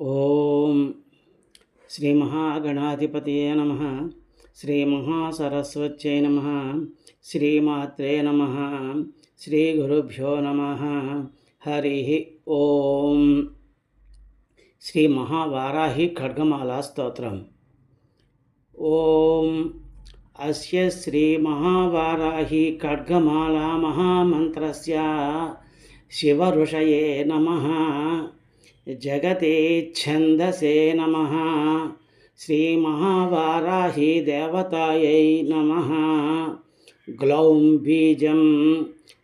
ఓం శ్రీ మహాగణాధిపతయే నమ శ్రీ మహాసరస్వత్యై నమ శ్రీమాత్రే నమ శ్రీ గురుభ్యో నమ. హరి ఓం. శ్రీ మహావారాహి ఖడ్గమాలా స్తోత్రం. ఓం అస్య శ్రీ మహావారాహి ఖడ్గమాలా మహామంత్రస్య శివఋషయే నమ. జగతే ఛందసే నమ. శ్రీమహావారాహి దేవతాయై నమ. గ్లౌం బీజం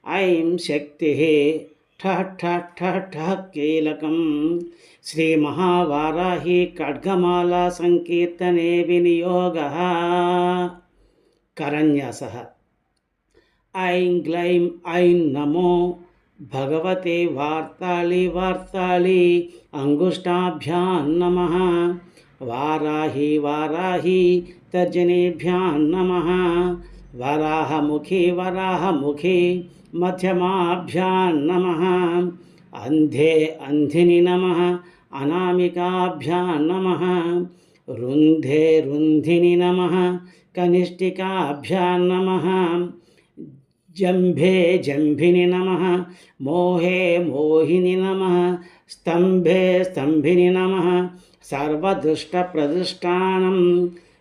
ఐం శక్తి. ఠ ఠ ఠ ఠ కీలకం. శ్రీమహావారాహి ఖడ్గమాలా సంకీర్తనే వినియోగ. కరన్యాస ఐం గ్లైం ఐం నమో భగవతే వార్తాళి వార్తాళి అంగుష్టాభ్యాం నమ వారాహి వారాహి తర్జనేభ్యాం నమ వరాహముఖి వరాహముఖి మధ్యమాభ్యాం నమ అంధే అంధిని నమ అనామికాభ్యాం నమ రుంధే రుంధిని నమ కనిష్ఠికాభ్యాం నమ జంభే జంభిని నమ మోహే మోహిని నమ స్తంభే స్తంభిని నమ సర్వదుష్టప్రదుష్టానం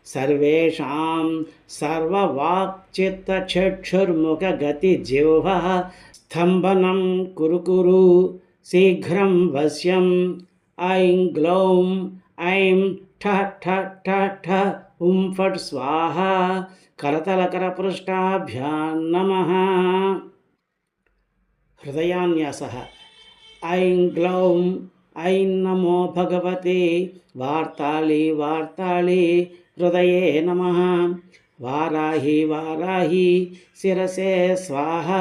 సర్వేషాం సర్వవాక్చిత్తచక్షుర్ముఖగతిజిహ్వ స్తంభనం కురు కురు శీఘ్రం వశ్యం ఐం గ్లౌం ఐం ఠ ఠ ఠ ఠ ఉం ఫట్ స్వాహ కరతలకరపృష్టాభ్యాం నమ హృదయాన్యాస. ఐం గ్లౌం ఐం నమో భగవతి వార్తాళి వార్తాళి హృదయ నమ. వారాహి వారాహి శిరసే స్వాహ.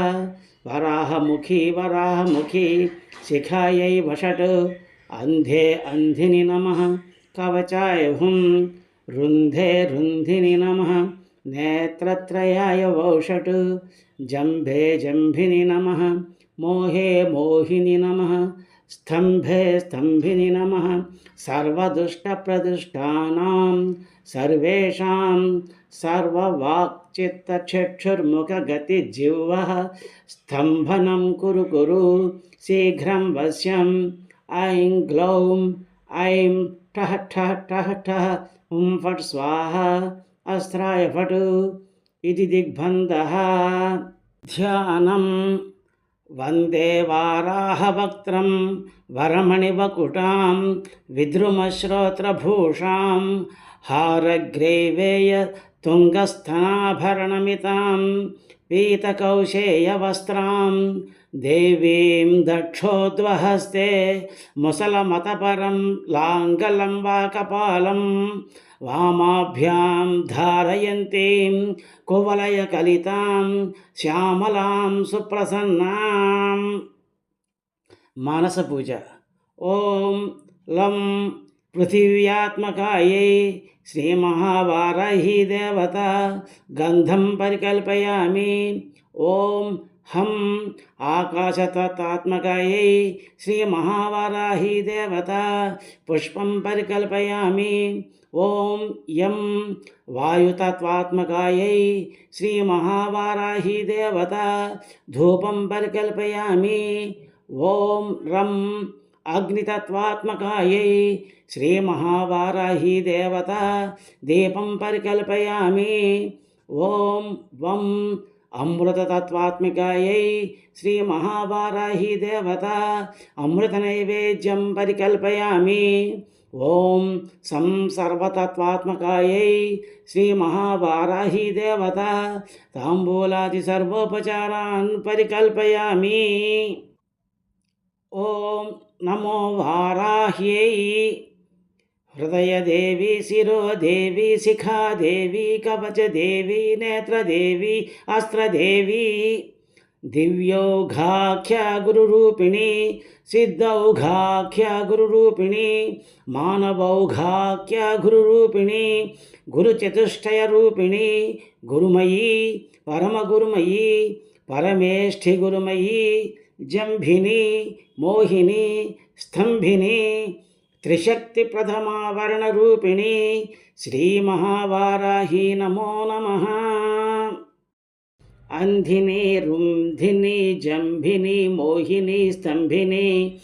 వరాహముఖి వరాహముఖి శిఖాయై వషట్ అంధే అంధిని నమ. కవచాయ హుం రుంధే రుంధిని నమ. నేత్రత్రయాయ వౌషట్. జంభే జంభిని నమ. మోహే మోహిని నమ. స్తంభే స్తంభిని నమ. సర్వదుష్టప్రదుష్టానాం. సర్వేషాం సర్వవాక్చిత్తచక్షుర్ముఖగతిజిహ్వ. స్తంభనం కురు కురు. శీఘ్రం వశ్యం. ఐం గ్లౌం. ఐం ఠ ఠ ఠ ఠ హుం ఫట్ స్వాహ. అస్త్రాయ ఫటు ఇది దిగ్బంధ. ధ్యానం. వందే వారాహవక్త్రం వరమణివకుటాం విద్రుమశ్రోత్రభూషాం హారగ్రైవేయ తుంగస్థనాభరణమితాం. పీతకౌశేయవస్త్రాం देवीं दक्षोद्वहस्ते मुसलमतपरं लाङ्गलं वा कपालं, वामाभ्यां धारयन्तीं, कुवलयकलितां, श्यामलां सुप्रसन्नां। मानसपूजा। ॐ लं पृथिव्यात्मकायै श्रीमहावाराही देवता, गन्धं परिकल्पयामि। ॐ हं आकाशतत्त्वात्मकायै श्रीमहावाराही देवता पुष्पं परिकल्पयामि। ॐ यं वायुतत्त्वात्मकायै श्रीमहावाराही देवता धूपं परिकल्पयामि। ॐ रं अग्नितत्त्वात्मकायै श्रीमहावाराही देवता दीपं परिकल्पयामि। ॐ वं अमृततत्त्वात्मिकायै श्रीमहावाराही देवता अमृतनैवेद्यं परिकल्पयामि। ॐ सं सर्वतत्त्वात्मकायै श्रीमहावाराही देवता ताम्बूलादिसर्वोपचारान् परिकल्पयामि। ॐ नमो वाराह्यै హృదయదేవి శిరోదేవి శిఖాదేవి కవచదేవి నేత్రదేవి అస్త్రదేవి దివ్యౌఘాఖ్య గురురూపిణి సిద్ధౌఘాఖ్య గురురూపిణి మానవౌఘాఖ్య గురురూపిణి గురుచతుష్టయ రూపిణి గురుమయీ పరమగురుమయీ పరమేష్ఠి గురుమయీ జంభిని మోహిని స్తంభిని త్రిశక్తి ప్రథమావరణరూపిణి శ్రీ మహావారాహి నమో. నమ అంధిని రుంధిని జంభిని మోహిని స్తంభిని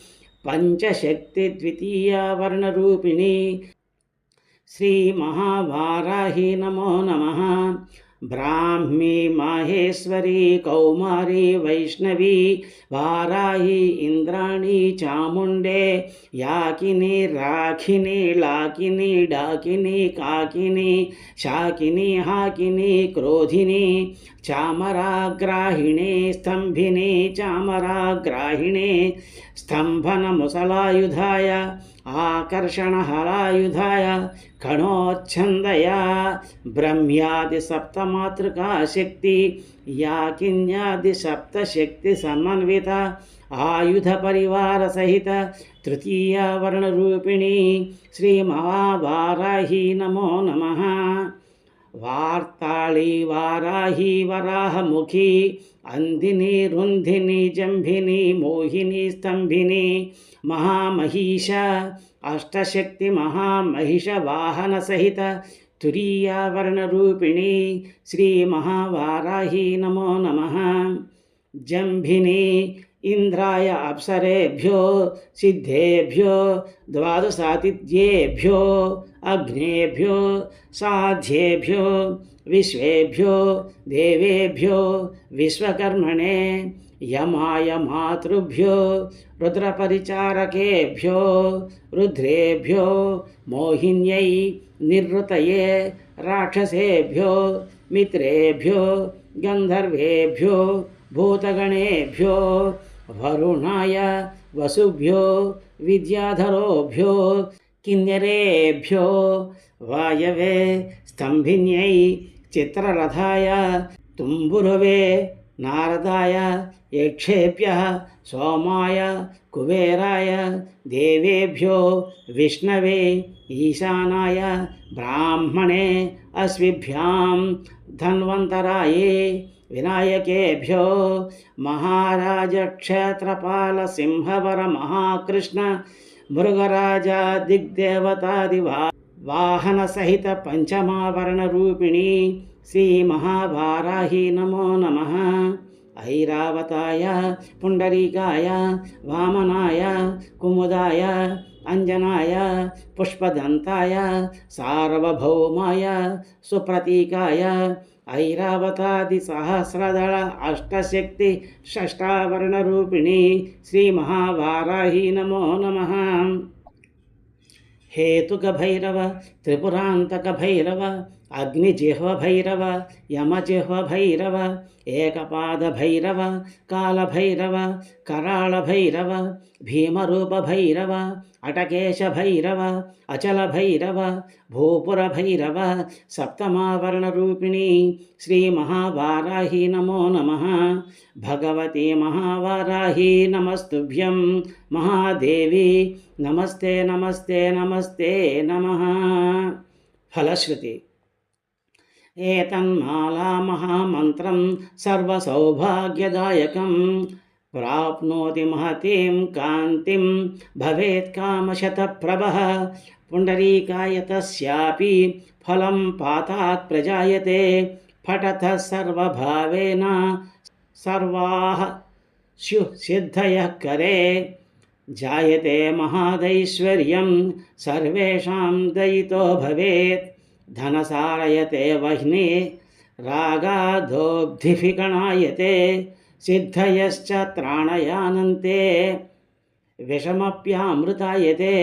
పంచశక్తి ద్వితీయావరణరూపిణి శ్రీ మహావారాహి నమో నమ. ब्राह्मी माहेश्वरी, कौमारी वैष्णवी, वाराही इन्द्राणी चामुण्डे याकिनी, राखिनी, लाकिनी, डाकिनी, काकिनी, शाकिनी, हाकिनी, क्रोधिनी, चामराग्राहिणी स्तम्भिनी चामराग्राहिणी स्तम्भनमुसलायुधाय आकर्षणहरायुधाय घणोच्छन्दया ब्रह्म्यादिसप्तमातृका शक्ति या किन्यादिसप्तशक्तिसमन्विता आयुधपरिवारसहित तृतीया वर्णरूपिणी श्रीमहावाराही नमो नमः। వార్తాళి వారాహి వరాహముఖి అందిని రుంధిని జంభిని మోహిని స్తంభిని మహామహిష అష్టశక్తి మహామహిష వాహన సహిత తురీయావరణరూపిణి శ్రీ మహావారాహి నమో నమ. జంభిని इन्द्राय अप्सरेभ्यो, सिद्धेभ्यो, द्वादशातिथ्येभ्यो, अग्नेभ्यो, साध्येभ्यो, विश्वेभ्यो, देवेभ्यो, विश्वकर्मणे, यमाय मातृभ्यो, रुद्रपरिचारकेभ्यो, रुद्रेभ्यो, मोहिन्यै निवृतये, राक्षसेभ्यो, मित्रेभ्यो, गन्धर्वेभ्यो, भूतगणेभ्यो వరుణాయ వసుభ్యో విద్యాధరోభ్యో కిన్నెరేభ్యో వాయవే స్తంభిన్యై చిత్రరథాయ తుంబురవే నారదాయ యక్షేభ్య సోమాయ కుబేరాయ దేవేభ్యో విష్ణవే ఈశానాయ బ్రాహ్మణే అస్విభ్యాం ధన్వంతరాయే विनायकेभ्यो महाराजक्षेत्रपालसिंहवरमहाकृष्ण मृगराजा दिग्देवतादिवा वाहनसहित पञ्चमावरणरूपिणी श्रीमहावाराही नमो नमः। ऐरावताय पुण्डरीकाय वामनाय कुमुदाय అంజనాయ పుష్పదంతాయ సార్వభౌమాయ సుప్రతీకాయ ఐరావతాది సహస్రదళ అష్టశక్తి షష్టావరణ రూపిణి శ్రీ మహావారాహి నమో నమ. హేతుక భైరవ త్రిపురాంతక భైరవ అగ్నిజిహ్వభైరవ యమజిహ్వభైరవ ఏకపాదభైరవ కాలభైరవ కరాళభైరవ భీమరూపభైరవ అటకేశభైరవ అచలభైరవ భూపురభైరవ సప్తమావరణరూపిణి శ్రీమహావారాహి నమో నమ భగవతి మహావారాహి నమస్తుభ్యం మహాదేవి నమస్తే నమస్తే నమస్తే నమ. ఫలశ్రుతి एतन्मालामहामन्त्रं सर्वसौभाग्यदायकं प्राप्नोति महतीं कान्तिं भवेत् कामशतप्रभः पुण्डरीकाय तस्यापि फलं पातात् प्रजायते फटतः सर्वभावेन सर्वाः स्युः सिद्धयः करे जायते महादैश्वर्यं सर्वेषां दयितो भवेत् ధనసారయతే వహ్ని రాగాధోబ్ధిఫిగణాయతే సిద్ధయశ్చ త్రాణయానంతే విషమప్యామృతాయతే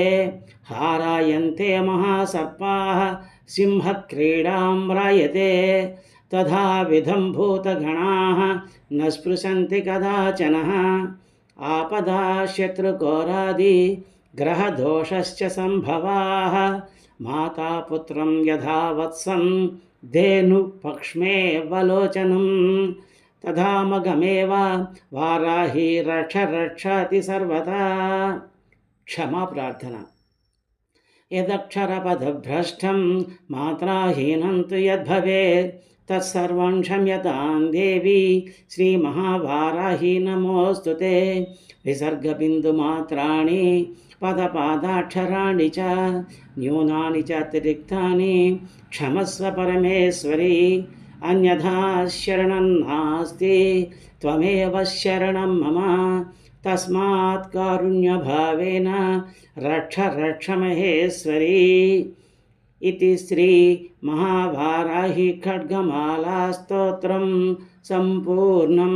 హారాయంతే మహాసర్పా సింహక్రీడాం రాయతే తథా విధం భూతగణా న స్పృశంతి కదాచన ఆపదా శత్రుఘోరాది గ్రహదోషశ్చ మాతాపుత్రం యథా వత్సం ధేనుపక్ష్మేవలోచనం. తథామగమేవ వారాహి రక్ష రక్షతి సర్వదా. క్షమా ప్రార్థన. యదక్షరపదభ్రష్టం మాత్రాహీనం తు యద్భవేత్. తత్సర్వం క్షమ్యతాం దేవి. శ్రీమహావారాహి నమోస్తు విసర్గబిందుమాత్రాణి పదపాదాక్షరాణి చ న్యూనాని చ అతిరిక్తాని క్షమస్వ పరమేశ్వరి అన్యథా శరణం నాస్తి త్వమేవ శరణం మమ తస్మాత్ కారుణ్యభావేన రక్ష రక్ష మహేశ్వరీ ఇది శ్రీ మహాభారాహి ఖడ్గమాలా స్తోత్రం సంపూర్ణం